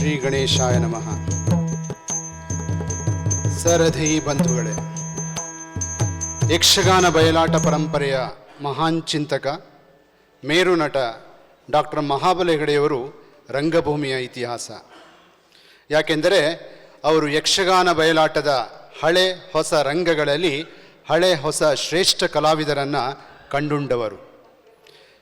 ಗಣೇಶಾಯ ನಮಃ. ಸರಧಿ ಬಂಧುಗಳೇ, ಯಕ್ಷಗಾನ ಬಯಲಾಟ ಪರಂಪರೆಯ ಮಹಾನ್ ಚಿಂತಕ, ಮೇರು ನಟ ಡಾಕ್ಟರ್ ಮಹಾಬಲ ಹೆಗಡೆಯವರು ರಂಗಭೂಮಿಯ ಇತಿಹಾಸ. ಯಾಕೆಂದರೆ ಅವರು ಯಕ್ಷಗಾನ ಬಯಲಾಟದ ಹಳೆ ಹೊಸ ರಂಗಗಳಲ್ಲಿ ಹಳೆ ಹೊಸ ಶ್ರೇಷ್ಠ ಕಲಾವಿದರನ್ನು ಕಂಡುಂಡವರು.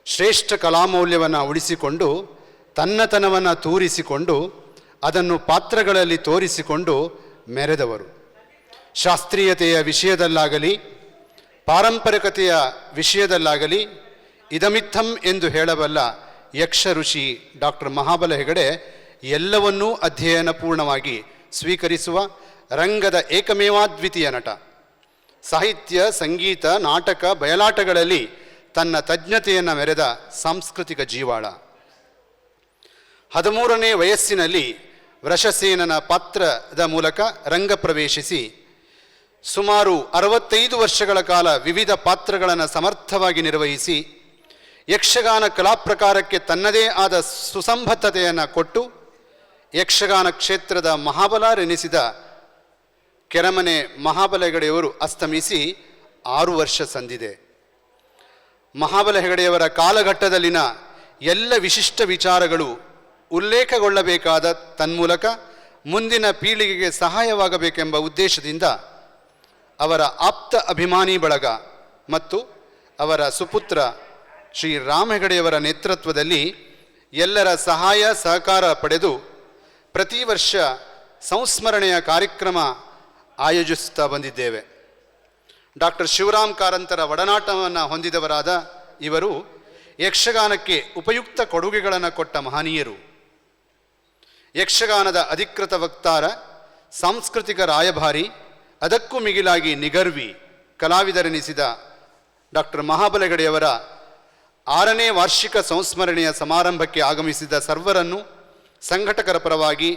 ಶ್ರೇಷ್ಠ ಕಲಾಮೌಲ್ಯವನ್ನು ಉಳಿಸಿಕೊಂಡು, ತನ್ನತನವನ್ನು ತೂರಿಸಿಕೊಂಡು ಅದನ್ನು ಪಾತ್ರಗಳಲ್ಲಿ ತೋರಿಸಿಕೊಂಡು ಮೆರೆದವರು. ಶಾಸ್ತ್ರೀಯತೆಯ ವಿಷಯದಲ್ಲಾಗಲಿ, ಪಾರಂಪರಿಕತೆಯ ವಿಷಯದಲ್ಲಾಗಲಿ ಇದಮಿತ್ತಂ ಎಂದು ಹೇಳಬಲ್ಲ ಯಕ್ಷ ಋಷಿ ಡಾಕ್ಟರ್ ಮಹಾಬಲ ಹೆಗಡೆ ಎಲ್ಲವನ್ನೂ ಅಧ್ಯಯನ ಪೂರ್ಣವಾಗಿ ಸ್ವೀಕರಿಸುವ ರಂಗದ ಏಕಮೇವಾದ್ವಿತೀಯ ನಟ. ಸಾಹಿತ್ಯ, ಸಂಗೀತ, ನಾಟಕ, ಬಯಲಾಟಗಳಲ್ಲಿ ತನ್ನ ತಜ್ಞತೆಯನ್ನು ಮೆರೆದ ಸಾಂಸ್ಕೃತಿಕ ಜೀವಾಳ. ಹದಿಮೂರನೇ ವಯಸ್ಸಿನಲ್ಲಿ ವೃಷಸೇನನ ಪಾತ್ರದ ಮೂಲಕ ರಂಗ ಪ್ರವೇಶಿಸಿ ಸುಮಾರು ಅರವತ್ತೈದು ವರ್ಷಗಳ ಕಾಲ ವಿವಿಧ ಪಾತ್ರಗಳನ್ನು ಸಮರ್ಥವಾಗಿ ನಿರ್ವಹಿಸಿ ಯಕ್ಷಗಾನ ಕಲಾಪ್ರಕಾರಕ್ಕೆ ತನ್ನದೇ ಆದ ಸುಸಂಬದ್ಧತೆಯನ್ನು ಕೊಟ್ಟು ಯಕ್ಷಗಾನ ಕ್ಷೇತ್ರದ ಮಹಾಬಲರೆನಿಸಿದ ಕೆರಮನೆ ಮಹಾಬಲ ಹೆಗಡೆಯವರು ಅಸ್ತಮಿಸಿ ಆರು ವರ್ಷ ಸಂದಿದೆ. ಮಹಾಬಲ ಹೆಗಡೆಯವರ ಕಾಲಘಟ್ಟದಲ್ಲಿನ ಎಲ್ಲ ವಿಶಿಷ್ಟ ವಿಚಾರಗಳು ಉಲ್ಲೇಖಗೊಳ್ಳಬೇಕಾದ ತನ್ಮೂಲಕ ಮುಂದಿನ ಪೀಳಿಗೆಗೆ ಸಹಾಯವಾಗಬೇಕೆಂಬ ಉದ್ದೇಶದಿಂದ ಅವರ ಆಪ್ತ ಅಭಿಮಾನಿ ಬಳಗ ಮತ್ತು ಅವರ ಸುಪುತ್ರ ಶ್ರೀ ರಾಮ ಹೆಗಡೆಯವರ ನೇತೃತ್ವದಲ್ಲಿ ಎಲ್ಲರ ಸಹಾಯ ಸಹಕಾರ ಪಡೆದು ಪ್ರತಿ ವರ್ಷ ಸಂಸ್ಮರಣೆಯ ಕಾರ್ಯಕ್ರಮ ಆಯೋಜಿಸುತ್ತಾ ಬಂದಿದ್ದೇವೆ. ಡಾಕ್ಟರ್ ಶಿವರಾಮ್ ಕಾರಂತರ ಒಡನಾಟವನ್ನು ಹೊಂದಿದವರಾದ ಇವರು ಯಕ್ಷಗಾನಕ್ಕೆ ಉಪಯುಕ್ತ ಕೊಡುಗೆಗಳನ್ನು ಕೊಟ್ಟ ಮಹನೀಯರು. ಯಕ್ಷಗಾನದ ಅಧಿಕೃತ ವಕ್ತಾರ, ಸಾಂಸ್ಕೃತಿಕ ರಾಯಭಾರಿ, ಅದಕ್ಕೂ ಮಿಗಿಲಾಗಿ ನಿಗರ್ವಿ ಕಲಾವಿದರೆನಿಸಿದ ಡಾಕ್ಟರ್ ಮಹಾಬಲಗಡೆಯವರ ಆರನೇ ವಾರ್ಷಿಕ ಸಂಸ್ಮರಣೆಯ ಸಮಾರಂಭಕ್ಕೆ ಆಗಮಿಸಿದ ಸರ್ವರನ್ನು ಸಂಘಟಕರ ಪರವಾಗಿ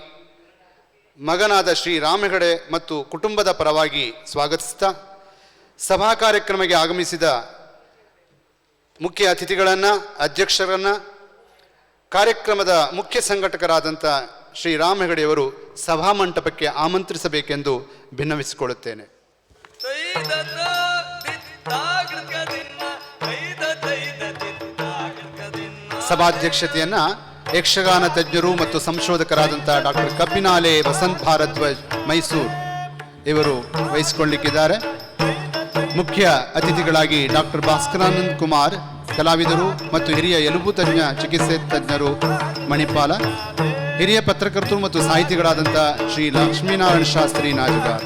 ಮಗನಾದ ಶ್ರೀ ರಾಮಹೆಗಡೆ ಮತ್ತು ಕುಟುಂಬದ ಪರವಾಗಿ ಸ್ವಾಗತಿಸ್ತಾ, ಸಭಾ ಕಾರ್ಯಕ್ರಮಕ್ಕೆ ಆಗಮಿಸಿದ ಮುಖ್ಯ ಅತಿಥಿಗಳನ್ನು, ಅಧ್ಯಕ್ಷರನ್ನು, ಕಾರ್ಯಕ್ರಮದ ಮುಖ್ಯ ಸಂಘಟಕರಾದಂಥ ಶ್ರೀ ಹೆಗಡೆಯವರು ಸಭಾಮಂಟಪಕ್ಕೆ ಆಮಂತ್ರಿಸಬೇಕೆಂದು ಭಿನ್ನವಿಸಿಕೊಳ್ಳುತ್ತೇನೆ. ಸಭಾಧ್ಯಕ್ಷತೆಯನ್ನ ಯಕ್ಷಗಾನ ತಜ್ಞರು ಮತ್ತು ಸಂಶೋಧಕರಾದಂತಹ ಡಾಕ್ಟರ್ ಕಬ್ಬಿನಾಲೆ ವಸಂತ್ ಭಾರದ್ವಾಜ್ ಮೈಸೂರು ಇವರು ವಹಿಸಿಕೊಳ್ಳಿಕ್ಕಿದ್ದಾರೆ. ಮುಖ್ಯ ಅತಿಥಿಗಳಾಗಿ ಡಾಕ್ಟರ್ ಭಾಸ್ಕರಾನಂದ್ ಕುಮಾರ್, ಕಲಾವಿದರು ಮತ್ತು ಹಿರಿಯ ಎಲುಬು ತಜ್ಞ, ಚಿಕಿತ್ಸೆ ತಜ್ಞರು ಮಣಿಪಾಲ. ಹಿರಿಯ ಪತ್ರಕರ್ತರು ಮತ್ತು ಸಾಹಿತಿಗಳಾದಂಥ ಶ್ರೀ ಲಕ್ಷ್ಮೀನಾರಾಯಣ ಶಾಸ್ತ್ರಿ ನಾಜುಗಾರ್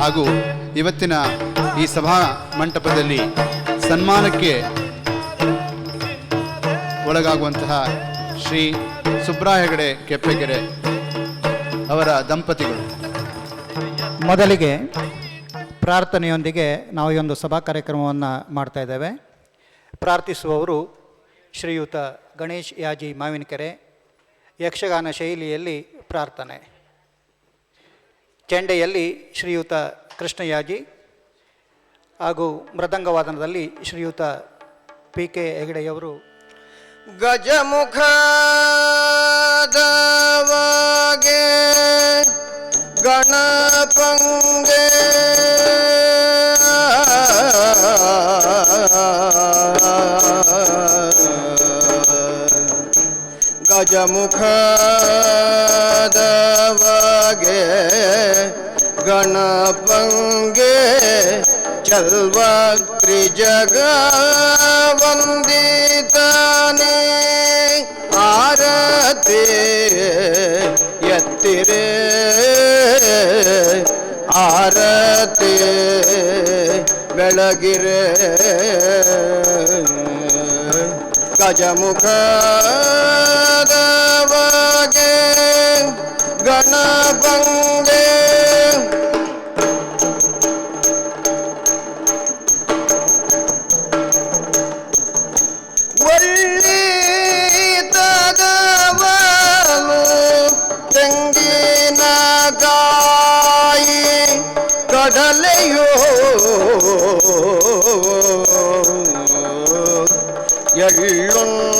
ಹಾಗೂ ಇವತ್ತಿನ ಈ ಸಭಾ ಮಂಟಪದಲ್ಲಿ ಸನ್ಮಾನಕ್ಕೆ ಒಳಗಾಗುವಂತಹ ಶ್ರೀ ಸುಬ್ರಾಯ ಹೆಗಡೆ, ಕೆಪ್ಪೆಗೆರೆ ಅವರ ದಂಪತಿಗಳು. ಮೊದಲಿಗೆ ಪ್ರಾರ್ಥನೆಯೊಂದಿಗೆ ನಾವು ಈ ಒಂದು ಸಭಾ ಕಾರ್ಯಕ್ರಮವನ್ನು ಮಾಡ್ತಾ ಇದ್ದೇವೆ. ಪ್ರಾರ್ಥಿಸುವವರು ಶ್ರೀಯುತ ಗಣೇಶ್ ಯಾಜಿ ಮಾವಿನಕೆರೆ ಯಕ್ಷಗಾನ ಶೈಲಿಯಲ್ಲಿ ಪ್ರಾರ್ಥನೆ. ಚೆಂಡೆಯಲ್ಲಿ ಶ್ರೀಯುತ ಕೃಷ್ಣಯಾಜಿ ಹಾಗೂ ಹಾಗೂ ಮೃದಂಗವಾದನದಲ್ಲಿ ಶ್ರೀಯುತ ಪಿ ಕೆ ಹೆಗಡೆಯವರು. ಗಜಮುಖ ಗಣಪಂಗೆ ಗಜಮುಖದವಗೆ ಗಣಪಂಗೆ ಚಲ್ವ ತ್ರಿಜಗ ವಂದಿತಾನೆ ಆರತಿ ಎತ್ತಿರೆ ಆರತಿ ಬೆಳಗಿರೆ ಗಜಮುಖದವಗೆ ಗಣಪಂಗೆ ಒಳ್ಳಿ ತಗವನು ತೆಂಗಿನ ಕಾಯಿ ಕಡಲೆಯೋ ಎಳ್ಳುಂಡೋಳಿಗೆ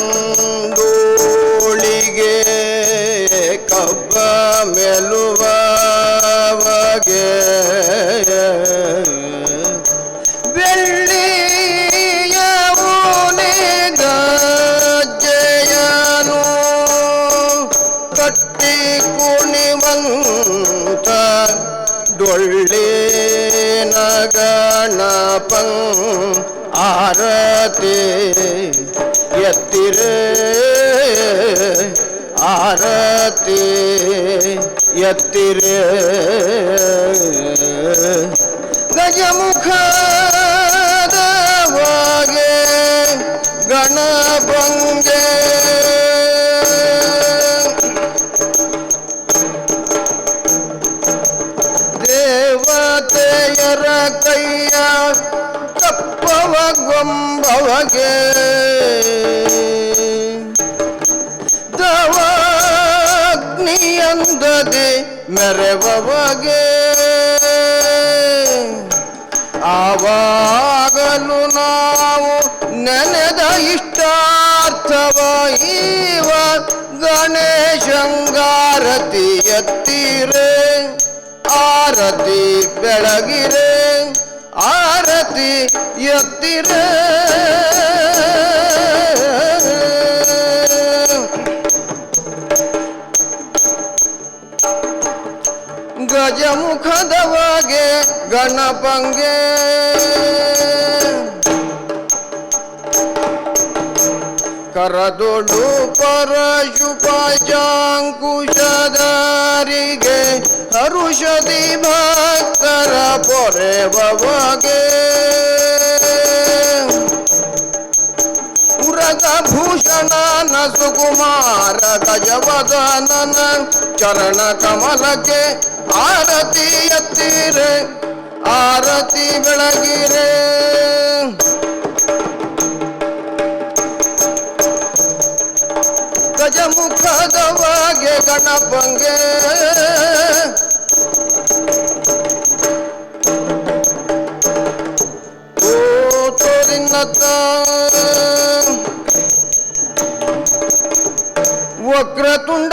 ಕಬ್ಬ ಮೆಲುವಗೆ ಬೆಳ್ಳಿಯ ಗಜ್ಜೆಯನು ಕಟ್ಟಿ ಕುಣಿವಂತ ಗಣಪಂ ಆರತಿ. ಎತ್ತಿರೆ ಆರತಿ ಎತ್ತಿರೆ. ಗಜಮುಖದವಾಗೆ ಗಣಪಂಗೆ ದೇವತೆಯರ ಕೈಯ ಕಪ್ಪವ ಗೊಂಬವಗೆ. ಮೆರವವಗೆ ಆವಾಗಲು ನಾವು ನೆನೆದ ಇಷ್ಟಾರ್ಥವ ಈವ ಗಣೇಶಂಗಾರತಿ ಎತ್ತಿರೆ ಆರತಿ ಬೆಳಗಿರೆ ಆರತಿ ಎತ್ತಿರೆ. ಗಜಮುಖದವಾಗೆ ಗಣಪಂಗೆ ಕರದೊಳು ಪರಶುಪಾಜಾಂಕುಶದಾರಿಗೆ ಹರುಷದಿ ಭಕ್ತರ ಪೊರೆವಗೆ ಉರಗ ಭೂಷಣನ ಸುಕುಮಾರ ಗಜವದನನ ಚರಣ ಕಮಲಕ್ಕೆ ಆರತಿ ಎತ್ತಿರೆ ಆರತಿ ಬೆಳಗಿರೆ. ಗಜಮುಖದವಾಗೆ ಗಣಪಂಗೆ. ಓ ವಕ್ರತುಂಡ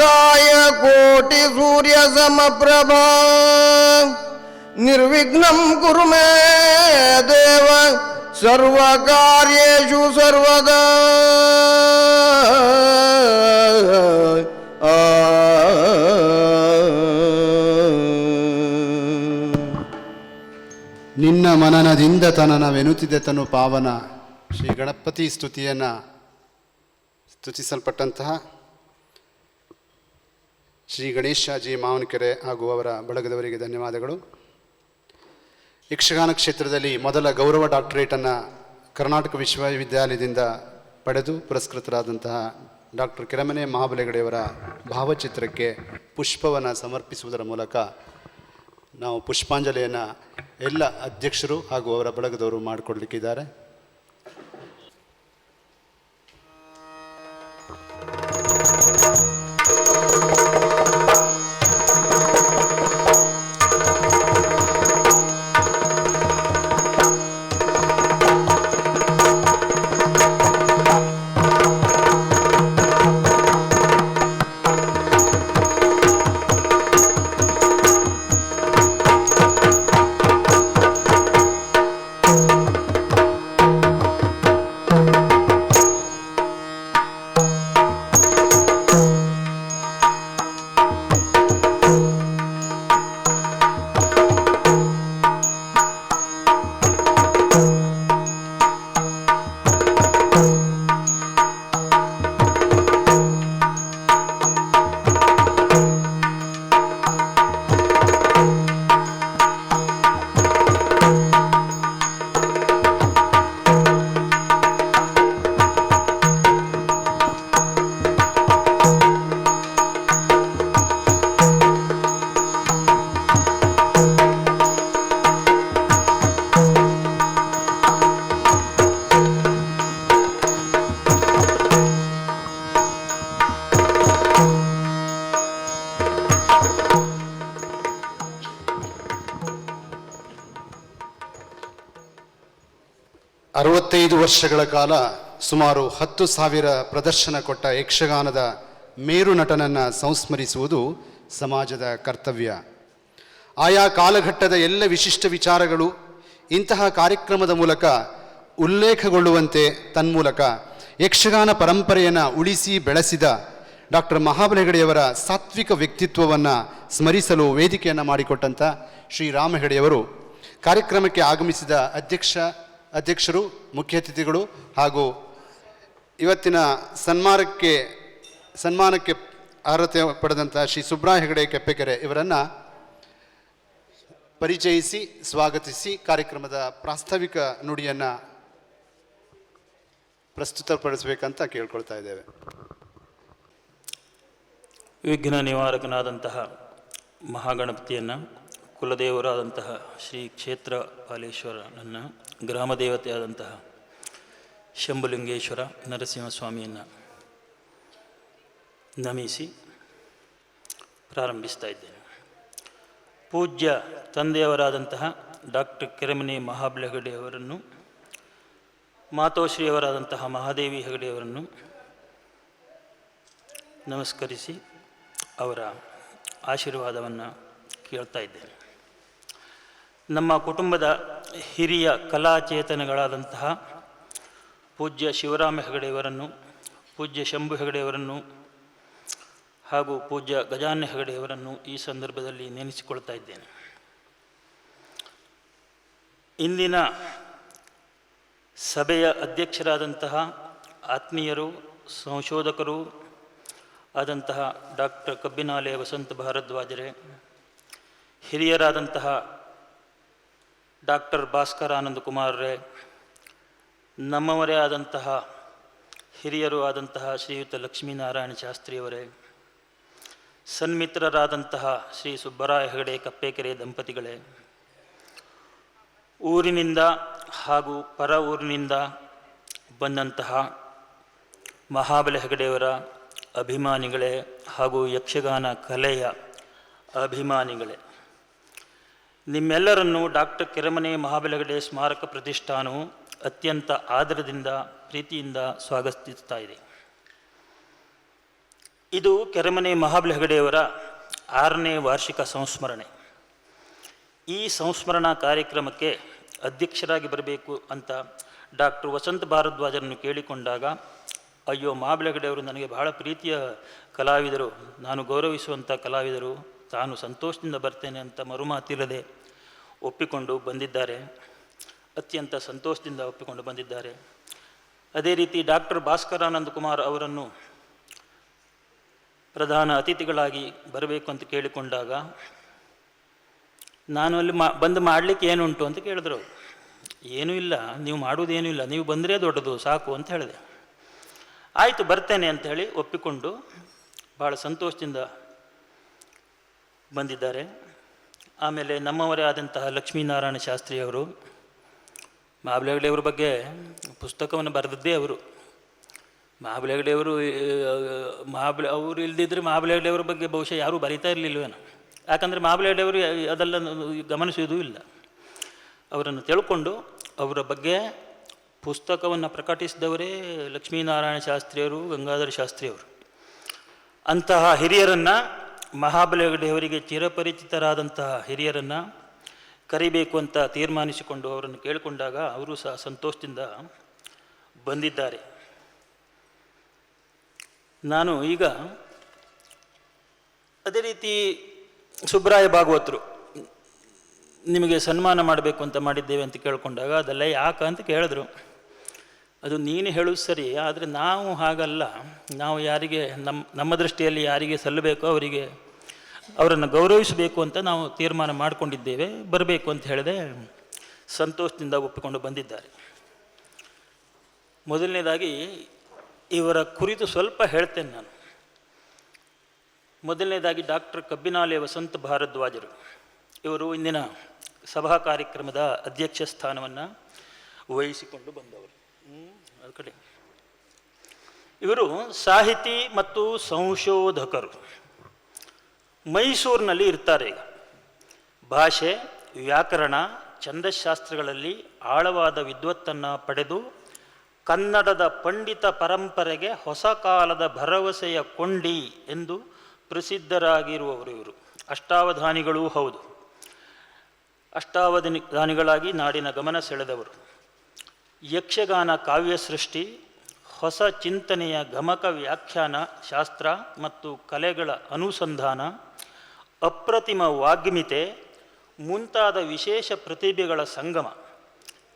ಮಹಾಕಾಯ ಕೋಟಿ ಸೂರ್ಯ ಸಮಪ್ರಭಾ ನಿರ್ವಿಘ್ನಂ ಕುರು ಮೇ ದೇವ, ಸರ್ವ ಕಾರ್ಯೇಷು ಸರ್ವದಾ. ನಿನ್ನ ಮನನದಿಂದ ತನನ ವೆನುತಿದೆ ತನು ಪಾವನ ಶ್ರೀ ಗಣಪತಿ ಸ್ತುತಿಯನ್ನು ಸ್ತುತಿಸಲ್ಪಟ್ಟಂತಹ ಶ್ರೀ ಗಣೇಶಾಜಿ ಮಾವನಕೆರೆ ಹಾಗೂ ಅವರ ಬಳಗದವರಿಗೆ ಧನ್ಯವಾದಗಳು. ಯಕ್ಷಗಾನ ಕ್ಷೇತ್ರದಲ್ಲಿ ಮೊದಲ ಗೌರವ ಡಾಕ್ಟರೇಟನ್ನು ಕರ್ನಾಟಕ ವಿಶ್ವವಿದ್ಯಾಲಯದಿಂದ ಪಡೆದು ಪುರಸ್ಕೃತರಾದಂತಹ ಡಾಕ್ಟರ್ ಕೆರಮನೆ ಮಹಾಬಲೆಗಡೆಯವರ ಭಾವಚಿತ್ರಕ್ಕೆ ಪುಷ್ಪವನ್ನು ಸಮರ್ಪಿಸುವುದರ ಮೂಲಕ ನಾವು ಪುಷ್ಪಾಂಜಲಿಯನ್ನು ಎಲ್ಲ ಅಧ್ಯಕ್ಷರು ಹಾಗೂ ಅವರ ಬಳಗದವರು ಮಾಡಿಕೊಡ್ಲಿಕ್ಕಿದ್ದಾರೆ. ವರ್ಷಗಳ ಕಾಲ ಸುಮಾರು ಹತ್ತು ಸಾವಿರ ಪ್ರದರ್ಶನ ಕೊಟ್ಟ ಯಕ್ಷಗಾನದ ಮೇರು ನಟನನ್ನು ಸಂಸ್ಮರಿಸುವುದು ಸಮಾಜದ ಕರ್ತವ್ಯ. ಆಯಾ ಕಾಲಘಟ್ಟದ ಎಲ್ಲ ವಿಶಿಷ್ಟ ವಿಚಾರಗಳು ಇಂತಹ ಕಾರ್ಯಕ್ರಮದ ಮೂಲಕ ಉಲ್ಲೇಖಗೊಳ್ಳುವಂತೆ ತನ್ಮೂಲಕ ಯಕ್ಷಗಾನ ಪರಂಪರೆಯನ್ನು ಉಳಿಸಿ ಬೆಳೆಸಿದ ಡಾಕ್ಟರ್ ಮಹಾಬಲ ಸಾತ್ವಿಕ ವ್ಯಕ್ತಿತ್ವವನ್ನು ಸ್ಮರಿಸಲು ವೇದಿಕೆಯನ್ನು ಮಾಡಿಕೊಟ್ಟಂಥ ಶ್ರೀ ರಾಮ ಹೆಗಡೆಯವರು ಕಾರ್ಯಕ್ರಮಕ್ಕೆ ಆಗಮಿಸಿದ ಅಧ್ಯಕ್ಷ ಅಧ್ಯಕ್ಷರು, ಮುಖ್ಯ ಅತಿಥಿಗಳು ಹಾಗೂ ಇವತ್ತಿನ ಸನ್ಮಾನಕ್ಕೆ ಸನ್ಮಾನಕ್ಕೆ ಅರ್ಹತೆ ಪಡೆದಂಥ ಶ್ರೀ ಸುಬ್ರಾ ಹೆಗಡೆ ಕೆಪ್ಪೆಕೆರೆ ಇವರನ್ನು ಪರಿಚಯಿಸಿ, ಸ್ವಾಗತಿಸಿ ಕಾರ್ಯಕ್ರಮದ ಪ್ರಾಸ್ತಾವಿಕ ನುಡಿಯನ್ನು ಪ್ರಸ್ತುತಪಡಿಸಬೇಕಂತ ಕೇಳ್ಕೊಳ್ತಾ ಇದ್ದೇವೆ. ವಿಘ್ನ ನಿವಾರಕನಾದಂತಹ ಮಹಾಗಣಪತಿಯನ್ನು, ಕುಲದೇವರಾದಂತಹ ಶ್ರೀ ಕ್ಷೇತ್ರ ಪಾಲೇಶ್ವರನನ್ನ ಗ್ರಾಮ ದೇವತೆಯಾದಂತಹ ಶಂಭುಲಿಂಗೇಶ್ವರ ನರಸಿಂಹಸ್ವಾಮಿಯನ್ನು ನಮಿಸಿ ಪ್ರಾರಂಭಿಸ್ತಾ ಇದ್ದೇನೆ. ಪೂಜ್ಯ ತಂದೆಯವರಾದಂತಹ ಡಾಕ್ಟರ್ ಕೆರೆಮನೆ ಮಹಾಬಲ ಹೆಗಡೆಯವರನ್ನು ಮಾತೋಶ್ರೀಯವರಾದಂತಹ ಮಹಾದೇವಿ ಹೆಗಡೆಯವರನ್ನು ನಮಸ್ಕರಿಸಿ ಅವರ ಆಶೀರ್ವಾದವನ್ನು ಕೇಳ್ತಾ ಇದ್ದೇನೆ. ನಮ್ಮ ಕುಟುಂಬದ ಹಿರಿಯ ಕಲಾಚೇತನಗಳಾದಂತಹ ಪೂಜ್ಯ ಶಿವರಾಮ ಹೆಗಡೆಯವರನ್ನು, ಪೂಜ್ಯ ಶಂಭು ಹೆಗಡೆಯವರನ್ನು ಹಾಗೂ ಪೂಜ್ಯ ಗಜಾನ್ಯ ಹೆಗಡೆಯವರನ್ನು ಈ ಸಂದರ್ಭದಲ್ಲಿ ನೆನೆಸಿಕೊಳ್ತಾ ಇದ್ದೇನೆ. ಇಂದಿನ ಸಭೆಯ ಅಧ್ಯಕ್ಷರಾದಂತಹ ಆತ್ಮೀಯರು, ಸಂಶೋಧಕರು ಆದಂತಹ ಡಾಕ್ಟರ್ ಕಬ್ಬಿನಾಲೆ ವಸಂತ ಭಾರದ್ವಾಜರೆ, ಹಿರಿಯರಾದಂತಹ ಡಾಕ್ಟರ್ ಭಾಸ್ಕರ ಆನಂದ ಕುಮಾರರೇ ನಮ್ಮವರೇ ಆದಂತಹ ಹಿರಿಯರು ಆದಂತಹ ಶ್ರೀಯುತ ಲಕ್ಷ್ಮೀನಾರಾಯಣ ಶಾಸ್ತ್ರಿಯವರೇ, ಸನ್ಮಿತ್ರರಾದಂತಹ ಶ್ರೀ ಸುಬ್ಬರಾಯ ಹೆಗಡೆ ಕಪ್ಪೇಕೆರೆ ದಂಪತಿಗಳೇ, ಊರಿನಿಂದ ಹಾಗೂ ಪರ ಊರಿನಿಂದ ಬಂದಂತಹ ಮಹಾಬಲ ಹೆಗಡೆಯವರ ಅಭಿಮಾನಿಗಳೇ ಹಾಗೂ ಯಕ್ಷಗಾನ ಕಲೆಯ ಅಭಿಮಾನಿಗಳೇ. ನಿಮ್ಮೆಲ್ಲರನ್ನು ಡಾಕ್ಟರ್ ಕೆರೆಮನೆ ಮಹಾಬಲಗಡೆ ಸ್ಮಾರಕ ಪ್ರತಿಷ್ಠಾನವು ಅತ್ಯಂತ ಆದರದಿಂದ, ಪ್ರೀತಿಯಿಂದ ಸ್ವಾಗತಿಸ್ತಾ ಇದೆ. ಇದು ಕೆರೆಮನೆ ಹೆಗಡೆಯವರ ಆರನೇ ವಾರ್ಷಿಕ ಸಂಸ್ಮರಣೆ. ಈ ಸಂಸ್ಮರಣಾ ಕಾರ್ಯಕ್ರಮಕ್ಕೆ ಅಧ್ಯಕ್ಷರಾಗಿ ಬರಬೇಕು ಅಂತ ಡಾಕ್ಟರ್ ವಸಂತ ಭಾರದ್ವಾಜರನ್ನು ಕೇಳಿಕೊಂಡಾಗ, ಅಯ್ಯೋ ಮಾಬಲಗಡೆಯವರು ನನಗೆ ಬಹಳ ಪ್ರೀತಿಯ ಕಲಾವಿದರು, ನಾನು ಗೌರವಿಸುವಂಥ ಕಲಾವಿದರು ತಾನು ಸಂತೋಷದಿಂದ ಬರ್ತೇನೆ ಅಂತ ಮರುಮಾತಿಲ್ಲದೆ ಒಪ್ಪಿಕೊಂಡು ಬಂದಿದ್ದಾರೆ. ಅತ್ಯಂತ ಸಂತೋಷದಿಂದ ಒಪ್ಪಿಕೊಂಡು ಬಂದಿದ್ದಾರೆ. ಅದೇ ರೀತಿ ಡಾಕ್ಟರ್ ಭಾಸ್ಕರಾನಂದ ಕುಮಾರ್ ಅವರನ್ನು ಪ್ರಧಾನ ಅತಿಥಿಗಳಾಗಿ ಬರಬೇಕು ಅಂತ ಕೇಳಿಕೊಂಡಾಗ, ನಾನು ಅಲ್ಲಿ ಮಾ, ಬಂದು ಮಾಡಲಿಕ್ಕೆ ಏನುಂಟು ಅಂತ ಕೇಳಿದ್ರು. ಏನೂ ಇಲ್ಲ, ನೀವು ಮಾಡುವುದೇನೂ ಇಲ್ಲ, ನೀವು ಬಂದರೆ ದೊಡ್ಡದು, ಸಾಕು ಅಂತ ಹೇಳಿದೆ. ಆಯಿತು, ಬರ್ತೇನೆ ಅಂತ ಹೇಳಿ ಒಪ್ಪಿಕೊಂಡು ಭಾಳ ಸಂತೋಷದಿಂದ ಬಂದಿದ್ದಾರೆ. ಆಮೇಲೆ ನಮ್ಮವರೇ ಆದಂತಹ ಲಕ್ಷ್ಮೀನಾರಾಯಣ ಶಾಸ್ತ್ರಿಯವರು ಮಾಬಲಗಡೆಯವ್ರ ಬಗ್ಗೆ ಪುಸ್ತಕವನ್ನು ಬರೆದದ್ದೇ ಅವರು. ಮಹಾಬಲಗಡೆಯವರು ಮಹಾಬಲ ಅವರು ಇಲ್ಲದಿದ್ದರೆ ಮಹಾಬಲಗಡೆಯವ್ರ ಬಗ್ಗೆ ಬಹುಶಃ ಯಾರೂ ಬರೀತಾ ಇರಲಿಲ್ಲವೇನೋ ಯಾಕಂದರೆ ಮಹಾಬಲಗಡೆಯವರು ಅದೆಲ್ಲ ಗಮನಿಸುವುದೂ ಇಲ್ಲ. ಅವರನ್ನು ತಿಳ್ಕೊಂಡು ಅವರ ಬಗ್ಗೆ ಪುಸ್ತಕವನ್ನು ಪ್ರಕಟಿಸಿದವರೇ ಲಕ್ಷ್ಮೀನಾರಾಯಣ ಶಾಸ್ತ್ರಿಯವರು, ಗಂಗಾಧರ ಶಾಸ್ತ್ರಿಯವರು. ಅಂತಹ ಹಿರಿಯರನ್ನು ಮಹಾಬಲಗಡೆಯವರಿಗೆ ಚಿರಪರಿಚಿತರಾದಂತಹ ಹಿರಿಯರನ್ನು ಕರಿಬೇಕು ಅಂತ ತೀರ್ಮಾನಿಸಿಕೊಂಡು ಅವರನ್ನು ಕೇಳಿಕೊಂಡಾಗ ಅವರು ಸಹ ಸಂತೋಷದಿಂದ ಬಂದಿದ್ದಾರೆ. ನಾನು ಈಗ ಅದೇ ರೀತಿ ಸುಬ್ರಾಯ ಭಾಗವತರು ನಿಮಗೆ ಸನ್ಮಾನ ಮಾಡಬೇಕು ಅಂತ ಮಾಡಿದ್ದೇವೆ ಅಂತ ಕೇಳಿಕೊಂಡಾಗ ಅದೆಲ್ಲ ಯಾಕೆ ಅಂತ ಕೇಳಿದ್ರು. ಅದು ನೀನು ಹೇಳೋದು ಸರಿ, ಆದರೆ ನಾವು ಹಾಗಲ್ಲ. ನಾವು ಯಾರಿಗೆ ನಮ್ಮ ನಮ್ಮ ದೃಷ್ಟಿಯಲ್ಲಿ ಯಾರಿಗೆ ಸಲ್ಲಬೇಕೋ ಅವರಿಗೆ ಅವರನ್ನು ಗೌರವಿಸಬೇಕು ಅಂತ ನಾವು ತೀರ್ಮಾನ ಮಾಡಿಕೊಂಡಿದ್ದೇವೆ, ಬರಬೇಕು ಅಂತ ಹೇಳಿದೆ. ಸಂತೋಷದಿಂದ ಒಪ್ಪಿಕೊಂಡು ಬಂದಿದ್ದಾರೆ. ಮೊದಲನೇದಾಗಿ ಇವರ ಕುರಿತು ಸ್ವಲ್ಪ ಹೇಳ್ತೇನೆ ನಾನು. ಮೊದಲನೇದಾಗಿ ಡಾಕ್ಟರ್ ಕಬ್ಬಿನಾಲೆ ವಸಂತ ಭಾರದ್ವಾಜರು. ಇವರು ಇಂದಿನ ಸಭಾ ಕಾರ್ಯಕ್ರಮದ ಅಧ್ಯಕ್ಷ ಸ್ಥಾನವನ್ನು ವಹಿಸಿಕೊಂಡು ಬಂದವರು. ಕಡೆ. ಇವರು ಸಾಹಿತಿ ಮತ್ತು ಸಂಶೋಧಕರು. ಮೈಸೂರಿನಲ್ಲಿ ಇರ್ತಾರೆ. ಭಾಷೆ, ವ್ಯಾಕರಣ, ಛಂದಶಾಸ್ತ್ರಗಳಲ್ಲಿ ಆಳವಾದ ವಿದ್ವತ್ತನ್ನು ಪಡೆದು ಕನ್ನಡದ ಪಂಡಿತ ಪರಂಪರೆಗೆ ಹೊಸ ಕಾಲದ ಭರವಸೆಯ ಕೊಂಡಿ ಎಂದು ಪ್ರಸಿದ್ಧರಾಗಿರುವವರು ಇವರು. ಅಷ್ಟಾವಧಾನಿಗಳೂ ಹೌದು. ಅಷ್ಟಾವಧಾನಿಗಳಾಗಿ ಧಾನಿಗಳಾಗಿ ನಾಡಿನ ಗಮನ ಸೆಳೆದವರು. ಯಕ್ಷಗಾನ ಕಾವ್ಯ ಸೃಷ್ಟಿ, ಹೊಸ ಚಿಂತನೆಯ ಗಮಕ ವ್ಯಾಖ್ಯಾನ ಶಾಸ್ತ್ರ ಮತ್ತು ಕಲೆಗಳ ಅನುಸಂಧಾನ, ಅಪ್ರತಿಮ ವಾಗ್ಮಿತೆ, ಮುಂತಾದ ವಿಶೇಷ ಪ್ರತಿಭೆಗಳ ಸಂಗಮ.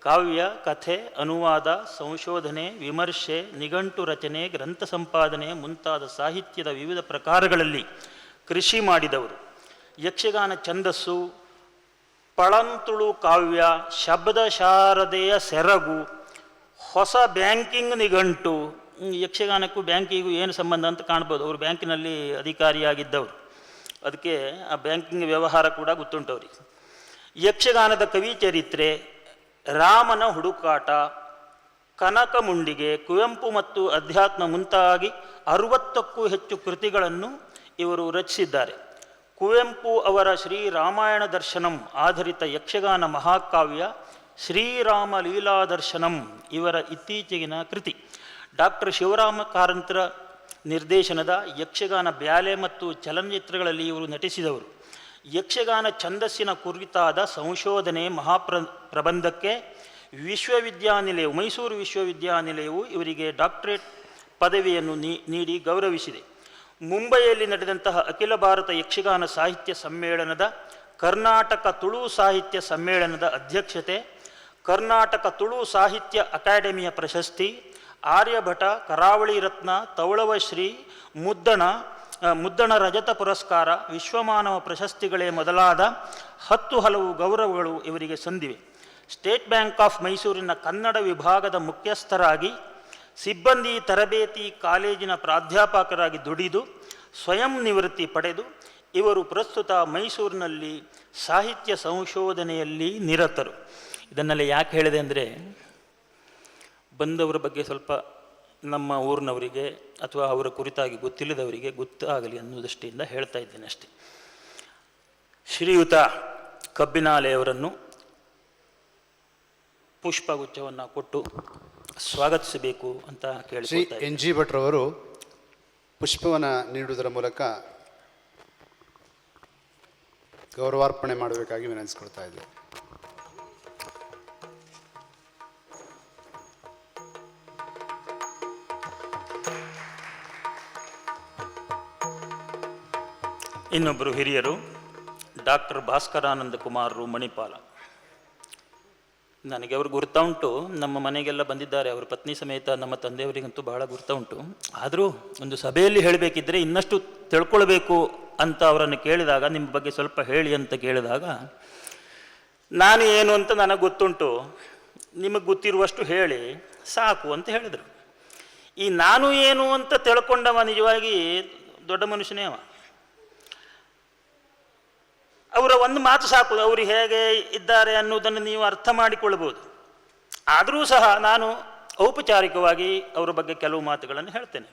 ಕಾವ್ಯ, ಕಥೆ, ಅನುವಾದ, ಸಂಶೋಧನೆ, ವಿಮರ್ಶೆ, ನಿಘಂಟು ರಚನೆ, ಗ್ರಂಥ ಸಂಪಾದನೆ ಮುಂತಾದ ಸಾಹಿತ್ಯದ ವಿವಿಧ ಪ್ರಕಾರಗಳಲ್ಲಿ ಕೃಷಿ ಮಾಡಿದವರು. ಯಕ್ಷಗಾನ ಛಂದಸ್ಸು ಪಳಂತುಳು ಕಾವ್ಯ ಶಬ್ದ ಶಾರದೆಯ ಸೆರಗು, ಹೊಸ ಬ್ಯಾಂಕಿಂಗ್ ನಿಘಂಟು ಯಕ್ಷಗಾನಕ್ಕೂ ಬ್ಯಾಂಕಿಗೂ ಏನು ಸಂಬಂಧ ಅಂತ ಕಾಣ್ಬೋದು. ಅವರು ಬ್ಯಾಂಕಿನಲ್ಲಿ ಅಧಿಕಾರಿಯಾಗಿದ್ದವರು. ಅದಕ್ಕೆ ಆ ಬ್ಯಾಂಕಿಂಗ್ ವ್ಯವಹಾರ ಕೂಡ ಗೊತ್ತುಂಟು ಅವ್ರಿಗೆ ಯಕ್ಷಗಾನದ ಕವಿ ಚರಿತ್ರೆ, ರಾಮನ ಹುಡುಕಾಟ, ಕನಕ ಮುಂಡಿಗೆ, ಕುವೆಂಪು ಮತ್ತು ಅಧ್ಯಾತ್ಮ ಮುಂತಾಗಿ ಅರುವತ್ತಕ್ಕೂ ಹೆಚ್ಚು ಕೃತಿಗಳನ್ನು ಇವರು ರಚಿಸಿದ್ದಾರೆ. ಕುವೆಂಪು ಅವರ ಶ್ರೀರಾಮಾಯಣ ದರ್ಶನಂ ಆಧರಿತ ಯಕ್ಷಗಾನ ಮಹಾಕಾವ್ಯ ಶ್ರೀರಾಮ ಲೀಲಾ ದರ್ಶನಂ ಇವರ ಇತ್ತೀಚೆಗಿನ ಕೃತಿ. ಡಾಕ್ಟರ್ ಶಿವರಾಮ ಕಾರಂತರ ನಿರ್ದೇಶನದ ಯಕ್ಷಗಾನ ಬ್ಯಾಲೆ ಮತ್ತು ಚಲನಚಿತ್ರಗಳಲ್ಲಿ ಇವರು ನಟಿಸಿದವರು. ಯಕ್ಷಗಾನ ಛಂದಸ್ಸಿನ ಕುರಿತಾದ ಸಂಶೋಧನೆ ಮಹಾಪ್ರ ಪ್ರಬಂಧಕ್ಕೆ ವಿಶ್ವವಿದ್ಯಾನಿಲಯವು ಮೈಸೂರು ವಿಶ್ವವಿದ್ಯಾನಿಲಯವು ಇವರಿಗೆ ಡಾಕ್ಟರೇಟ್ ಪದವಿಯನ್ನು ನೀಡಿ ಗೌರವಿಸಿದೆ. ಮುಂಬಯಿಯಲ್ಲಿ ನಡೆದಂತಹ ಅಖಿಲ ಭಾರತ ಯಕ್ಷಗಾನ ಸಾಹಿತ್ಯ ಸಮ್ಮೇಳನದ, ಕರ್ನಾಟಕ ತುಳು ಸಾಹಿತ್ಯ ಸಮ್ಮೇಳನದ ಅಧ್ಯಕ್ಷತೆ, ಕರ್ನಾಟಕ ತುಳು ಸಾಹಿತ್ಯ ಅಕಾಡೆಮಿಯ ಪ್ರಶಸ್ತಿ, ಆರ್ಯಭಟ, ಕರಾವಳಿ ರತ್ನ ತೌಳವಶ್ರೀ ಮುದ್ದಣ ಮುದ್ದಣ ರಜತ ಪುರಸ್ಕಾರ, ವಿಶ್ವಮಾನವ ಪ್ರಶಸ್ತಿಗಳೇ ಮೊದಲಾದ ಹತ್ತು ಹಲವು ಗೌರವಗಳು ಇವರಿಗೆ ಸಂದಿವೆ. ಸ್ಟೇಟ್ ಬ್ಯಾಂಕ್ ಆಫ್ ಮೈಸೂರಿನ ಕನ್ನಡ ವಿಭಾಗದ ಮುಖ್ಯಸ್ಥರಾಗಿ ಸಿಬ್ಬಂದಿ ತರಬೇತಿ ಕಾಲೇಜಿನ ಪ್ರಾಧ್ಯಾಪಕರಾಗಿ ದುಡಿದು ಸ್ವಯಂ ನಿವೃತ್ತಿ ಪಡೆದು ಇವರು ಪ್ರಸ್ತುತ ಮೈಸೂರಿನಲ್ಲಿ ಸಾಹಿತ್ಯ ಸಂಶೋಧನೆಯಲ್ಲಿ ನಿರತರು. ಇದನ್ನೆಲ್ಲ ಯಾಕೆ ಹೇಳಿದೆ ಅಂದರೆ ಬಂದವರ ಬಗ್ಗೆ ಸ್ವಲ್ಪ ನಮ್ಮ ಊರಿನವರಿಗೆ ಅಥವಾ ಅವರ ಕುರಿತಾಗಿ ಗೊತ್ತಿಲ್ಲದವರಿಗೆ ಗೊತ್ತಾಗಲಿ ಅನ್ನೋ ದೃಷ್ಟಿಯಿಂದ ಹೇಳ್ತಾ ಇದ್ದೇನೆ ಅಷ್ಟೇ. ಶ್ರೀಯುತ ಕಬ್ಬಿನಾಲೆಯವರನ್ನು ಪುಷ್ಪಗುಚ್ಛವನ್ನು ಕೊಟ್ಟು ಸ್ವಾಗತಿಸಬೇಕು ಅಂತ ಶ್ರೀ ಕೇಳಿಕೊಳ್ತಾ ಇದ್ದೇನೆ. ಎನ್ ಜಿ ಭಟ್ರವರು ಪುಷ್ಪವನ್ನು ನೀಡುವುದರ ಮೂಲಕ ಗೌರವಾರ್ಪಣೆ ಮಾಡಬೇಕಾಗಿ ವಿನಂತಿಸ್ಕೊಳ್ತಾ ಇದ್ದೆ ಇನ್ನೊಬ್ಬರು ಹಿರಿಯರು ಡಾಕ್ಟರ್ ಭಾಸ್ಕರಾನಂದ ಕುಮಾರರು ಮಣಿಪಾಲ ನನಗೆ ಅವ್ರು ಗುರ್ತ ಉಂಟು. ನಮ್ಮ ಮನೆಗೆಲ್ಲ ಬಂದಿದ್ದಾರೆ. ಅವ್ರ ಪತ್ನಿ ಸಮೇತ ನಮ್ಮ ತಂದೆಯವರಿಗಂತೂ ಬಹಳ ಗುರ್ತ ಉಂಟು. ಆದರೂ ಒಂದು ಸಭೆಯಲ್ಲಿ ಹೇಳಬೇಕಿದ್ರೆ ಇನ್ನಷ್ಟು ತಿಳ್ಕೊಳ್ಬೇಕು ಅಂತ ಅವರನ್ನು ಕೇಳಿದಾಗ, ನಿಮ್ಮ ಬಗ್ಗೆ ಸ್ವಲ್ಪ ಹೇಳಿ ಅಂತ ಕೇಳಿದಾಗ, ನಾನು ಏನು ಅಂತ ನನಗೆ ಗೊತ್ತುಂಟು. ನಿಮಗೆ ಗೊತ್ತಿರುವಷ್ಟು ಹೇಳಿ ಸಾಕು ಅಂತ ಹೇಳಿದರು. ಈ ನಾನು ಏನು ಅಂತ ತಿಳ್ಕೊಂಡವ ನಿಜವಾಗಿ ದೊಡ್ಡ ಮನುಷ್ಯನೇ ಅವ. ಅವರ ಒಂದು ಮಾತು ಸಾಕು, ಅವರು ಹೇಗೆ ಇದ್ದಾರೆ ಅನ್ನೋದನ್ನು ನೀವು ಅರ್ಥ ಮಾಡಿಕೊಳ್ಳಬಹುದು. ಆದರೂ ಸಹ ನಾನು ಔಪಚಾರಿಕವಾಗಿ ಅವರ ಬಗ್ಗೆ ಕೆಲವು ಮಾತುಗಳನ್ನು ಹೇಳ್ತೇನೆ.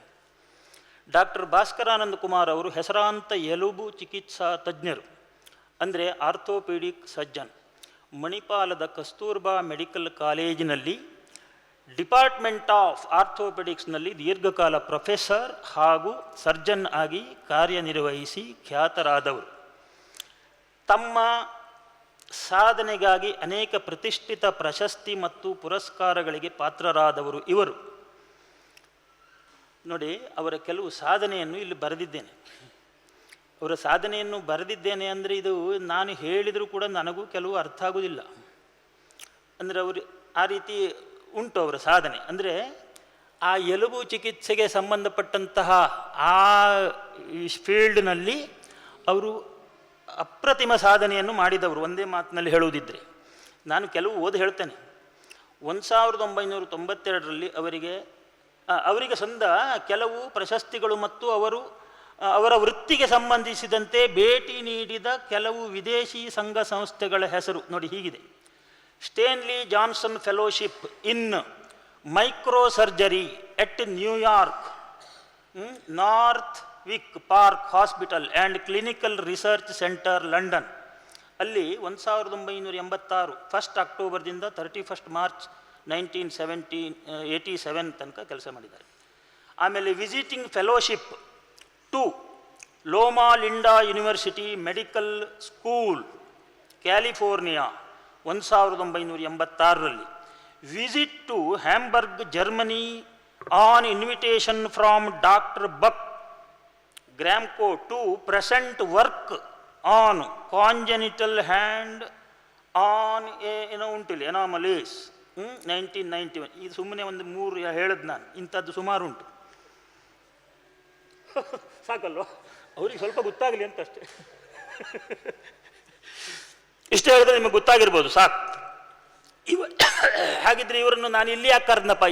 ಡಾಕ್ಟರ್ ಭಾಸ್ಕರಾನಂದ ಕುಮಾರ್ ಅವರು ಹೆಸರಾಂತ ಎಲುಬು ಚಿಕಿತ್ಸಾ ತಜ್ಞರು, ಅಂದರೆ ಆರ್ಥೋಪೀಡಿಕ್ ಸರ್ಜನ್ ಮಣಿಪಾಲದ ಕಸ್ತೂರ್ಬಾ ಮೆಡಿಕಲ್ ಕಾಲೇಜಿನಲ್ಲಿ ಡಿಪಾರ್ಟ್ಮೆಂಟ್ ಆಫ್ ಆರ್ಥೋಪೆಡಿಕ್ಸ್ನಲ್ಲಿ ದೀರ್ಘಕಾಲ ಪ್ರೊಫೆಸರ್ ಹಾಗೂ ಸರ್ಜನ್ ಆಗಿ ಕಾರ್ಯನಿರ್ವಹಿಸಿ ಖ್ಯಾತರಾದವರು. ತಮ್ಮ ಸಾಧನೆಗಾಗಿ ಅನೇಕ ಪ್ರತಿಷ್ಠಿತ ಪ್ರಶಸ್ತಿ ಮತ್ತು ಪುರಸ್ಕಾರಗಳಿಗೆ ಪಾತ್ರರಾದವರು ಇವರು. ನೋಡಿ, ಅವರ ಕೆಲವು ಸಾಧನೆಯನ್ನು ಇಲ್ಲಿ ಬರೆದಿದ್ದೇನೆ. ಅವರ ಸಾಧನೆಯನ್ನು ಬರೆದಿದ್ದೇನೆ ಅಂದರೆ ಇದು ನಾನು ಹೇಳಿದರೂ ಕೂಡ ನನಗೂ ಕೆಲವು ಅರ್ಥ ಆಗುವುದಿಲ್ಲ ಅಂದರೆ ಅವರು ಆ ರೀತಿ ಉಂಟು ಅವರ ಸಾಧನೆ. ಅಂದರೆ ಆ ಎಲುಬು ಚಿಕಿತ್ಸೆಗೆ ಸಂಬಂಧಪಟ್ಟಂತಹ ಆ ಫೀಲ್ಡ್ನಲ್ಲಿ ಅವರು ಅಪ್ರತಿಮ ಸಾಧನೆಯನ್ನು ಮಾಡಿದವರು ಒಂದೇ ಮಾತಿನಲ್ಲಿ ಹೇಳುವುದಿದ್ದರೆ ನಾನು ಕೆಲವು ಓದಿ ಹೇಳ್ತೇನೆ. ಒಂದು ಸಾವಿರದ ಒಂಬೈನೂರ ತೊಂಬತ್ತೆರಡರಲ್ಲಿ ಅವರಿಗೆ ಅವರಿಗೆ ಸಂದ ಕೆಲವು ಪ್ರಶಸ್ತಿಗಳು ಮತ್ತು ಅವರು ಅವರ ವೃತ್ತಿಗೆ ಸಂಬಂಧಿಸಿದಂತೆ ಭೇಟಿ ನೀಡಿದ ಕೆಲವು ವಿದೇಶಿ ಸಂಘ ಸಂಸ್ಥೆಗಳ ಹೆಸರು ನೋಡಿ ಹೀಗಿದೆ. Stanley Johnson fellowship in microsurgery at New York Northwick park hospital and clinical research centre London ಅಲ್ಲಿ ಒಂದು ಸಾವಿರದ ಒಂಬೈನೂರ ಎಂಬತ್ತಾರು first ಅಕ್ಟೋಬರ್ದಿಂದ thirty first March nineteen seventeen eighty seven ತನಕ ಕೆಲಸ ಮಾಡಿದ್ದಾರೆ. ಆಮೇಲೆ visiting fellowship to Loma Linda university medical school California ಒಂದು ಸಾವಿರದ ಒಂಬೈನೂರ ಎಂಬತ್ತಾರರಲ್ಲಿ visit to Hamburg Germany on invitation from doctor Buck Gramcko to present work on congenital hand on ಏನೋ ಉಂಟಿಲ್ಲ ಎನಾಮಲೀಸ್ ನೈನ್ಟೀನ್ ನೈಂಟಿ ಒನ್ ಇದು ಸುಮ್ಮನೆ ಒಂದು ಮೂರು ಹೇಳಿದ್ ನಾನು. ಇಂಥದ್ದು ಸುಮಾರು ಉಂಟು. ಸಾಕಲ್ವ? ಅವ್ರಿಗೆ ಸ್ವಲ್ಪ ಗೊತ್ತಾಗಲಿ ಅಂತ ಅಷ್ಟೇ ಇಷ್ಟೇ ಹೇಳಿದ್ರೆ ನಿಮಗೆ ಗೊತ್ತಾಗಿರ್ಬೋದು, ಸಾಕು. ಇವ ಹಾಗಿದ್ರೆ ಇವರನ್ನು ನಾನು ಇಲ್ಲಿ ಯಾಕೆ ಕರೆದ್ನಪ್ಪ?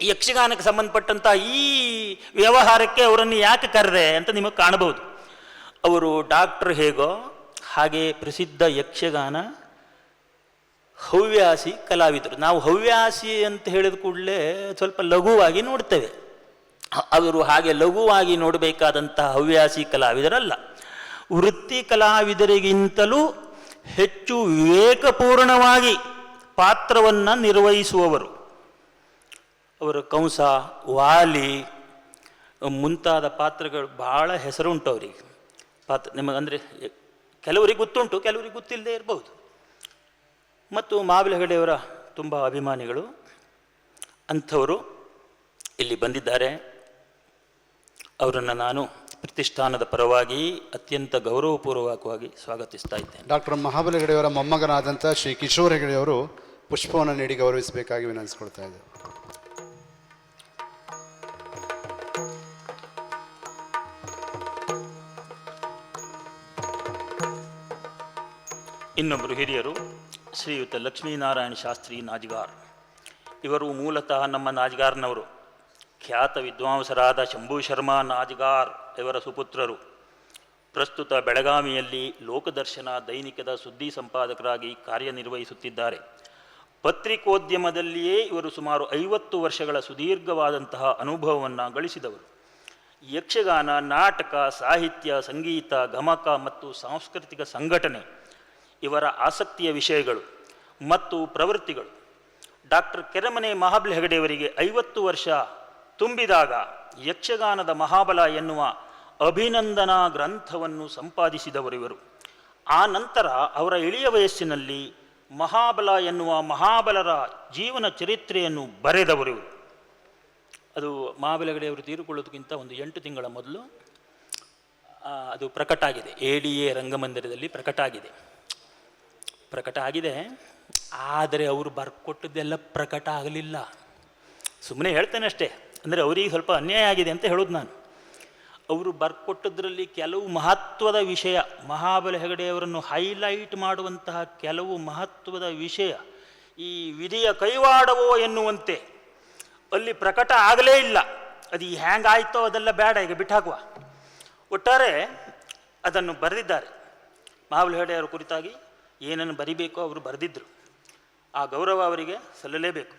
ಯಕ್ಷಗಾನಕ್ಕೆ ಸಂಬಂಧಪಟ್ಟಂತಹ ಈ ವ್ಯವಹಾರಕ್ಕೆ ಅವರನ್ನು ಯಾಕೆ ಕರೆದೆ ಅಂತ ನಿಮಗೆ ಕಾಣಬಹುದು. ಅವರು ಡಾಕ್ಟರ್ ಹೇಗೋ ಹಾಗೆ ಪ್ರಸಿದ್ಧ ಯಕ್ಷಗಾನ ಹವ್ಯಾಸಿ ಕಲಾವಿದರು. ನಾವು ಹವ್ಯಾಸಿ ಅಂತ ಹೇಳಿದ ಕೂಡಲೇ ಸ್ವಲ್ಪ ಲಘುವಾಗಿ ನೋಡ್ತೇವೆ. ಅವರು ಹಾಗೆ ಲಘುವಾಗಿ ನೋಡಬೇಕಾದಂತಹ ಹವ್ಯಾಸಿ ಕಲಾವಿದರಲ್ಲ. ವೃತ್ತಿ ಕಲಾವಿದರಿಗಿಂತಲೂ ಹೆಚ್ಚು ವಿವೇಕಪೂರ್ಣವಾಗಿ ಪಾತ್ರವನ್ನು ನಿರ್ವಹಿಸುವವರು. ಅವರ ಕಂಸ, ವಾಲಿ, ಮುಂತಾದ ಪಾತ್ರಗಳು ಭಾಳ ಹೆಸರು ಉಂಟು ಅವರಿಗೆ. ಪಾತ್ರ, ನಿಮಗೆ ಅಂದರೆ ಕೆಲವರಿಗೆ ಗೊತ್ತುಂಟು, ಕೆಲವರಿಗೆ ಗೊತ್ತಿಲ್ಲದೆ ಇರಬಹುದು ಮತ್ತು ಮಾವಿಲ ಹೆಗಡೆಯವರ ತುಂಬ ಅಭಿಮಾನಿಗಳು. ಅಂಥವರು ಇಲ್ಲಿ ಬಂದಿದ್ದಾರೆ. ಅವರನ್ನು ನಾನು ಪ್ರತಿಷ್ಠಾನದ ಪರವಾಗಿ ಅತ್ಯಂತ ಗೌರವಪೂರ್ವಕವಾಗಿ ಸ್ವಾಗತಿಸ್ತಾ ಇದ್ದೇನೆ. ಡಾಕ್ಟರ್ ಮಹಾಬಲಿ ಹೆಗಡೆಯವರ ಮೊಮ್ಮಗನಾದಂಥ ಶ್ರೀ ಕಿಶೋರ್ ಹೆಗಡೆಯವರು ಪುಷ್ಪವನ್ನು ನೀಡಿ ಗೌರವಿಸಬೇಕಾಗಿ ವಿನಂತಿಸ್ಕೊಳ್ತಾ ಇದ್ದಾರೆ ಇನ್ನೊಬ್ಬರು ಹಿರಿಯರು, ಶ್ರೀಯುತ ಲಕ್ಷ್ಮೀನಾರಾಯಣ ಶಾಸ್ತ್ರಿ ನಾಜ್ಗಾರ್. ಇವರು ಮೂಲತಃ ನಮ್ಮ ನಾಜ್ಗಾರ್ನವರು. ಖ್ಯಾತ ವಿದ್ವಾಂಸರಾದ ಶಂಭು ಶರ್ಮಾ ನಾಜ್ಗಾರ್ ಇವರ ಸುಪುತ್ರರು. ಪ್ರಸ್ತುತ ಬೆಳಗಾವಿಯಲ್ಲಿ ಲೋಕದರ್ಶನ ದೈನಿಕದ ಸುದ್ದಿ ಸಂಪಾದಕರಾಗಿ ಕಾರ್ಯನಿರ್ವಹಿಸುತ್ತಿದ್ದಾರೆ. ಪತ್ರಿಕೋದ್ಯಮದಲ್ಲಿಯೇ ಇವರು ಸುಮಾರು ಐವತ್ತು ವರ್ಷಗಳ ಸುದೀರ್ಘವಾದಂತಹ ಅನುಭವವನ್ನು ಗಳಿಸಿದವರು. ಯಕ್ಷಗಾನ, ನಾಟಕ, ಸಾಹಿತ್ಯ, ಸಂಗೀತ, ಗಮಕ ಮತ್ತು ಸಾಂಸ್ಕೃತಿಕ ಸಂಘಟನೆ ಇವರ ಆಸಕ್ತಿಯ ವಿಷಯಗಳು ಮತ್ತು ಪ್ರವೃತ್ತಿಗಳು. ಡಾಕ್ಟರ್ ಕೆರೆಮನೆ ಮಹಾಬಲಿ ಹೆಗಡೆಯವರಿಗೆ ಐವತ್ತು ವರ್ಷ ತುಂಬಿದಾಗ ಯಕ್ಷಗಾನದ ಮಹಾಬಲ ಎನ್ನುವ ಅಭಿನಂದನಾ ಗ್ರಂಥವನ್ನು ಸಂಪಾದಿಸಿದವರು ಇವರು. ಆ ನಂತರ ಅವರ ಇಳಿಯ ವಯಸ್ಸಿನಲ್ಲಿ ಮಹಾಬಲ ಎನ್ನುವ ಮಹಾಬಲರ ಜೀವನ ಚರಿತ್ರೆಯನ್ನು ಬರೆದವರು ಇವರು. ಅದು ಮಹಾಬಲ ಹೆಗಡೆಯವರು ತೀರಿಕೊಳ್ಳೋದಕ್ಕಿಂತ ಒಂದು ಎಂಟು ತಿಂಗಳ ಮೊದಲು ಅದು ಪ್ರಕಟ ಆಗಿದೆ ಎ ಡಿ ಎ ರಂಗಮಂದಿರದಲ್ಲಿ ಪ್ರಕಟ ಆಗಿದೆ ಪ್ರಕಟ ಆಗಿದೆ. ಆದರೆ ಅವರು ಬರ್ಕೊಟ್ಟದ್ದೆಲ್ಲ ಪ್ರಕಟ ಆಗಲಿಲ್ಲ. ಸುಮ್ಮನೆ ಹೇಳ್ತೇನೆ ಅಷ್ಟೇ. ಅಂದರೆ ಅವರಿಗೆ ಸ್ವಲ್ಪ ಅನ್ಯಾಯ ಆಗಿದೆ ಅಂತ ಹೇಳೋದು ನಾನು. ಅವರು ಬರ್ಕೊಟ್ಟದ್ರಲ್ಲಿ ಕೆಲವು ಮಹತ್ವದ ವಿಷಯ, ಮಹಾಬಲ ಹೆಗಡೆಯವರನ್ನು ಹೈಲೈಟ್ ಮಾಡುವಂತಹ ಕೆಲವು ಮಹತ್ವದ ವಿಷಯ ಈ ವಿಧಿಯ ಕೈವಾಡವೋ ಎನ್ನುವಂತೆ ಅಲ್ಲಿ ಪ್ರಕಟ ಆಗಲೇ ಇಲ್ಲ. ಅದು ಈ ಹ್ಯಾಂಗಾಯ್ತೋ ಅದೆಲ್ಲ ಬೇಡ, ಈಗ ಬಿಟ್ಟಾಕುವ ಒಟ್ಟಾರೆ ಅದನ್ನು ಬರೆದಿದ್ದಾರೆ. ಮಹಾಬಲ ಹೆಗಡೆಯವರ ಕುರಿತಾಗಿ ಏನನ್ನು ಬರಿಬೇಕೋ ಅವರು ಬರೆದಿದ್ದರು ಆ ಗೌರವ ಅವರಿಗೆ ಸಲ್ಲಲೇಬೇಕು.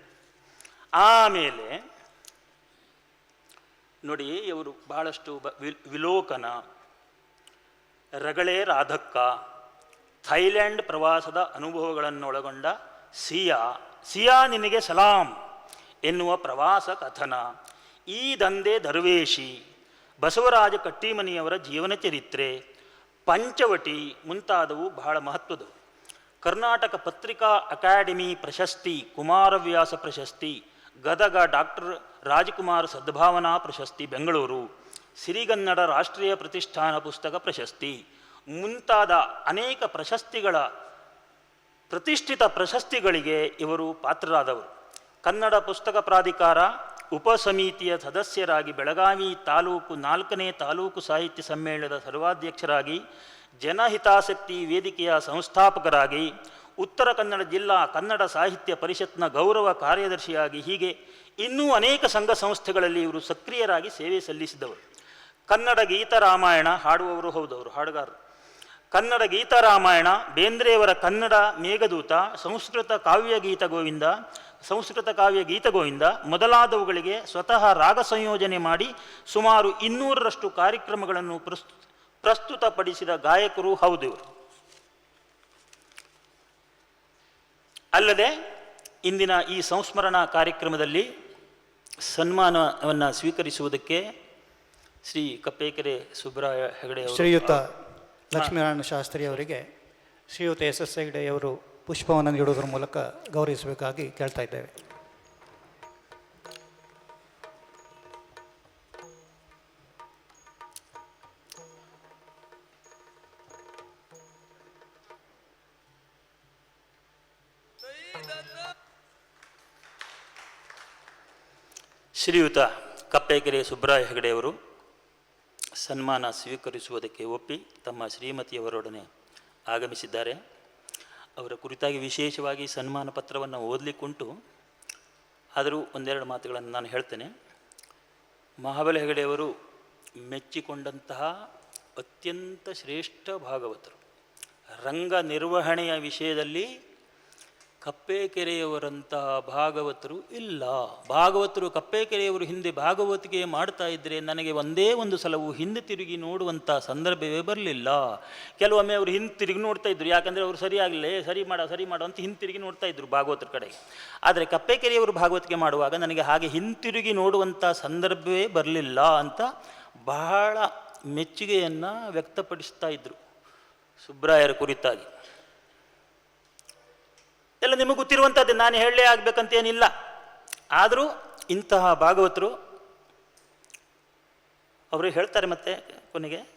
ಆಮೇಲೆ ನೋಡಿ, ಇವರು ಬಹಳಷ್ಟು ವಿಲೋಕನ, ರಗಳೆ ರಾಧಕ್ಕ, ಥೈಲ್ಯಾಂಡ್ ಪ್ರವಾಸದ ಅನುಭವಗಳನ್ನೊಳಗೊಂಡ ಸಿಯಾ ಸಿಯಾ ನಿನಗೆ ಸಲಾಂ ಎನ್ನುವ ಪ್ರವಾಸ ಕಥನ, ಈ ದಂಧೆ ದರ್ವೇಶಿ ಬಸವರಾಜ ಕಟ್ಟಿಮನಿಯವರ ಜೀವನ ಚರಿತ್ರೆ ಪಂಚವಟಿ ಮುಂತಾದವು ಬಹಳ ಮಹತ್ವದವು ಕರ್ನಾಟಕ ಪತ್ರಿಕಾ ಅಕಾಡೆಮಿ ಪ್ರಶಸ್ತಿ, ಕುಮಾರವ್ಯಾಸ ಪ್ರಶಸ್ತಿ, ಗದಗ ಡಾಕ್ಟರ್ ರಾಜಕುಮಾರ್ ಸದ್ಭಾವನಾ ಪ್ರಶಸ್ತಿ, ಬೆಂಗಳೂರು. ಸಿರಿಗನ್ನಡ ರಾಷ್ಟ್ರೀಯ ಪ್ರತಿಷ್ಠಾನ ಪುಸ್ತಕ ಪ್ರಶಸ್ತಿ. ಮುಂತಾದ ಅನೇಕ ಪ್ರಶಸ್ತಿಗಳ ಪ್ರತಿಷ್ಠಿತ ಪ್ರಶಸ್ತಿಗಳಿಗೆ ಇವರು ಪಾತ್ರರಾದವರು. ಕನ್ನಡ ಪುಸ್ತಕ ಪ್ರಾಧಿಕಾರ ಉಪಸಮಿತಿಯ ಸದಸ್ಯರಾಗಿ ಬೆಳಗಾವಿ ತಾಲೂಕು ನಾಲ್ಕನೇ ತಾಲೂಕು ಸಾಹಿತ್ಯ ಸಮ್ಮೇಳನದ ಸರ್ವಾಧ್ಯಕ್ಷರಾಗಿ ಜನಹಿತಾಸಕ್ತಿ ವೇದಿಕೆಯ ಸಂಸ್ಥಾಪಕರಾಗಿ ಉತ್ತರ ಕನ್ನಡ ಜಿಲ್ಲಾ ಕನ್ನಡ ಸಾಹಿತ್ಯ ಪರಿಷತ್ನ ಗೌರವ ಕಾರ್ಯದರ್ಶಿಯಾಗಿ ಹೀಗೆ ಇನ್ನೂ ಅನೇಕ ಸಂಘ ಸಂಸ್ಥೆಗಳಲ್ಲಿ ಇವರು ಸಕ್ರಿಯರಾಗಿ ಸೇವೆ ಸಲ್ಲಿಸಿದವರು. ಕನ್ನಡ ಗೀತ ರಾಮಾಯಣ ಹಾಡುವವರು ಹೌದವರು, ಹಾಡುಗಾರರು. ಕನ್ನಡ ಗೀತ ರಾಮಾಯಣ, ಬೇಂದ್ರೆಯವರ ಕನ್ನಡ, ಮೇಘದೂತ, ಸಂಸ್ಕೃತ ಕಾವ್ಯ ಗೀತ ಗೋವಿಂದ, ಸಂಸ್ಕೃತ ಕಾವ್ಯ ಗೀತ ಗೋವಿಂದ ಮೊದಲಾದವುಗಳಿಗೆ ಸ್ವತಃ ರಾಗ ಸಂಯೋಜನೆ ಮಾಡಿ ಸುಮಾರು ಇನ್ನೂರರಷ್ಟು ಕಾರ್ಯಕ್ರಮಗಳನ್ನು ಪ್ರಸ್ತು ಪ್ರಸ್ತುತಪಡಿಸಿದ ಗಾಯಕರು ಹೌದು ಇವರು. ಅಲ್ಲದೆ ಇಂದಿನ ಈ ಸಂಸ್ಮರಣಾ ಕಾರ್ಯಕ್ರಮದಲ್ಲಿ ಸನ್ಮಾನವನ್ನು ಸ್ವೀಕರಿಸುವುದಕ್ಕೆ ಶ್ರೀ ಕಪ್ಪೇಕೆರೆ ಸುಬ್ರಾಯ ಹೆಗಡೆ ಶ್ರೀಯುತ ಲಕ್ಷ್ಮೀನಾರಾಯಣ ಶಾಸ್ತ್ರಿ ಅವರಿಗೆ ಶ್ರೀಯುತ ಎಸ್ ಎಸ್ ಹೆಗಡೆಯವರು ಪುಷ್ಪವನ್ನು ನೀಡುವುದರ ಮೂಲಕ ಗೌರವಿಸಬೇಕಾಗಿ ಕೇಳ್ತಾ ಇದ್ದೇವೆ. ಶ್ರೀಯುತ ಕಪ್ಪೆಕೆರೆ ಸುಬ್ರಾಯ ಹೆಗಡೆಯವರು ಸನ್ಮಾನ ಸ್ವೀಕರಿಸುವುದಕ್ಕೆ ಒಪ್ಪಿ ತಮ್ಮ ಶ್ರೀಮತಿಯವರೊಡನೆ ಆಗಮಿಸಿದ್ದಾರೆ. ಅವರ ಕುರಿತಾಗಿ ವಿಶೇಷವಾಗಿ ಸನ್ಮಾನ ಪತ್ರವನ್ನು ಓದಲಿಕ್ಕುಂಟು. ಆದರೂ ಒಂದೆರಡು ಮಾತುಗಳನ್ನು ನಾನು ಹೇಳ್ತೇನೆ. ಮಹಾಬಲ ಹೆಗಡೆಯವರು ಮೆಚ್ಚಿಕೊಂಡಂತಹ ಅತ್ಯಂತ ಶ್ರೇಷ್ಠ ಭಾಗವತರು. ರಂಗ ನಿರ್ವಹಣೆಯ ವಿಷಯದಲ್ಲಿ ಕಪ್ಪೇಕೆರೆಯವರಂತಹ ಭಾಗವತರು ಇಲ್ಲ. ಭಾಗವತರು ಕಪ್ಪೇಕೆರೆಯವರು ಹಿಂದೆ ಭಾಗವತಿಗೆ ಮಾಡ್ತಾ ಇದ್ದರೆ ನನಗೆ ಒಂದೇ ಒಂದು ಸಲವು ಹಿಂದೆ ತಿರುಗಿ ನೋಡುವಂಥ ಸಂದರ್ಭವೇ ಬರಲಿಲ್ಲ. ಕೆಲವೊಮ್ಮೆ ಅವರು ಹಿಂದೆ ತಿರುಗಿ ನೋಡ್ತಾ ಇದ್ರು. ಯಾಕಂದರೆ ಅವರು ಸರಿಯಾಗಲೇ ಸರಿ ಮಾಡ, ಸರಿ ಮಾಡು ಅಂತ ಹಿಂತಿರುಗಿ ನೋಡ್ತಾ ಇದ್ರು ಭಾಗವತರ ಕಡೆ. ಆದರೆ ಕಪ್ಪೇಕೆರೆಯವರು ಭಾಗವತಿಗೆ ಮಾಡುವಾಗ ನನಗೆ ಹಾಗೆ ಹಿಂತಿರುಗಿ ನೋಡುವಂಥ ಸಂದರ್ಭವೇ ಬರಲಿಲ್ಲ ಅಂತ ಬಹಳ ಮೆಚ್ಚುಗೆಯನ್ನು ವ್ಯಕ್ತಪಡಿಸ್ತಾ ಇದ್ದರು ಸುಬ್ರಾಯರ ಕುರಿತಾಗಿ. ಎಲ್ಲ ನಿಮಗೆ ಗೊತ್ತಿರುವಂಥದ್ದು ನಾನು ಹೇಳಲೇ ಆಗಬೇಕಂತೇನಿಲ್ಲ. ಆದರೂ ಇಂತಹ ಭಾಗವತರು ಅವರು ಹೇಳ್ತಾರೆ ಮತ್ತೆ ಕೊನೆಗೆ